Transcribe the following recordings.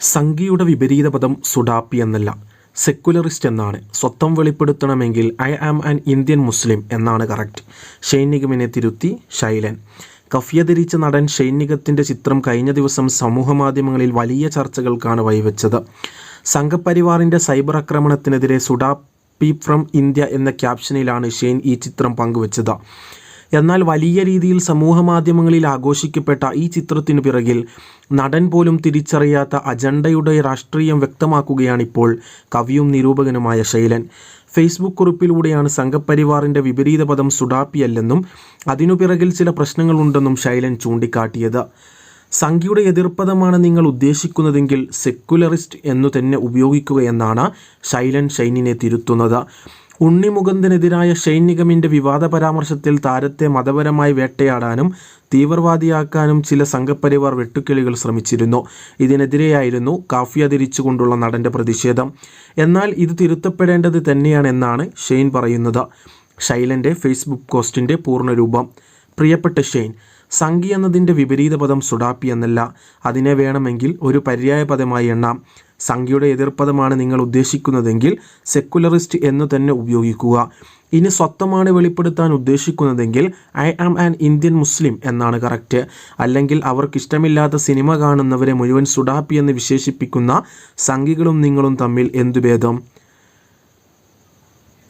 സംഘിയുടെ വിപരീത പദം സുഡാപ്പി എന്നല്ല സെക്കുലറിസ്റ്റ് എന്നാണ്. സ്വത്വം വെളിപ്പെടുത്തണമെങ്കിൽ I am an Indian Muslim എന്നാണ് കറക്റ്റ് ഷൈനികമിനെ തിരുത്തി ശൈലൻ. കഫിയ ധരിച്ച നടൻ ഷൈനികത്തിന്റെ ചിത്രം കഴിഞ്ഞ ദിവസം സമൂഹമാധ്യമങ്ങളിൽ വലിയ ചർച്ചകൾക്കാണ് വഴിവെച്ചത്. സംഘപരിവാറിന്റെ സൈബർ ആക്രമണത്തിനെതിരെ സുഡാപ്പി ഫ്രം ഇന്ത്യ എന്ന ക്യാപ്ഷനിലാണ് ഷെയ്ൻ ഈ ചിത്രം പങ്കുവച്ചത്. എന്നാൽ വലിയ രീതിയിൽ സമൂഹമാധ്യമങ്ങളിൽ ആഘോഷിക്കപ്പെട്ട ഈ ചിത്രത്തിന് പിറകിൽ നടൻ പോലും തിരിച്ചറിയാത്ത അജണ്ടയുടെ രാഷ്ട്രീയം വ്യക്തമാക്കുകയാണിപ്പോൾ കവിയും നിരൂപകനുമായ ശൈലൻ. ഫേസ്ബുക്ക് കുറിപ്പിലൂടെയാണ് സംഘപരിവാറിന്റെ വിപരീത പദം സുഡാപ്പിയല്ലെന്നും അതിനു പിറകിൽ ചില പ്രശ്നങ്ങളുണ്ടെന്നും ശൈലൻ ചൂണ്ടിക്കാട്ടിയത്. സംഖ്യയുടെ എതിർപ്പദമാണ് നിങ്ങൾ ഉദ്ദേശിക്കുന്നതെങ്കിൽ സെക്കുലറിസ്റ്റ് എന്നു തന്നെ ഉപയോഗിക്കുകയെന്നാണ് ശൈലൻ ഷൈനിനെ തിരുത്തുന്നത്. ഉണ്ണിമുകുന്ദനെതിരായ ഷെയ്ൻ നിഗമിന്റെ വിവാദ പരാമർശത്തിൽ താരത്തെ മതപരമായി വേട്ടയാടാനും തീവ്രവാദിയാക്കാനും ചില സംഘപരിവാർ വെട്ടുക്കിളികൾ ശ്രമിച്ചിരുന്നു. ഇതിനെതിരെയായിരുന്നു കാഫിയ തിരിച്ചുകൊണ്ടുള്ള നടന്റെ പ്രതിഷേധം. എന്നാൽ ഇത് തിരുത്തപ്പെടേണ്ടത് തന്നെയാണെന്നാണ് ഷെയ്ൻ പറയുന്നത്. ഷൈലന്റെ ഫേസ്ബുക്ക് പോസ്റ്റിന്റെ പൂർണരൂപം. പ്രിയപ്പെട്ട ഷെയ്ൻ സംഘി എന്നതിന്റെ വിപരീത പദം സുഡാപ്പി എന്നല്ല. അതിനെ വേണമെങ്കിൽ ഒരു പര്യായ പദമായി എണ്ണാം. സംഘിയുടെ എതിർപ്പദമാണ് നിങ്ങൾ ഉദ്ദേശിക്കുന്നതെങ്കിൽ സെക്കുലറിസ്റ്റ് എന്ന് തന്നെ ഉപയോഗിക്കുക. ഇനി സ്വത്വമാണ് വെളിപ്പെടുത്താൻ ഉദ്ദേശിക്കുന്നതെങ്കിൽ I am an Indian Muslim എന്നാണ് കറക്റ്റ് അല്ലെങ്കിൽ അവർക്കിഷ്ടമില്ലാത്ത സിനിമ കാണുന്നവരെ മുഴുവൻ സുഡാപ്പി എന്ന് വിശേഷിപ്പിക്കുന്ന സംഖ്യകളും നിങ്ങളും തമ്മിൽ എന്തു ഭേദം?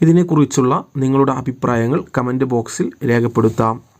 ഇതിനെക്കുറിച്ചുള്ള നിങ്ങളുടെ അഭിപ്രായങ്ങൾ കമന്റ് ബോക്സിൽ രേഖപ്പെടുത്താം.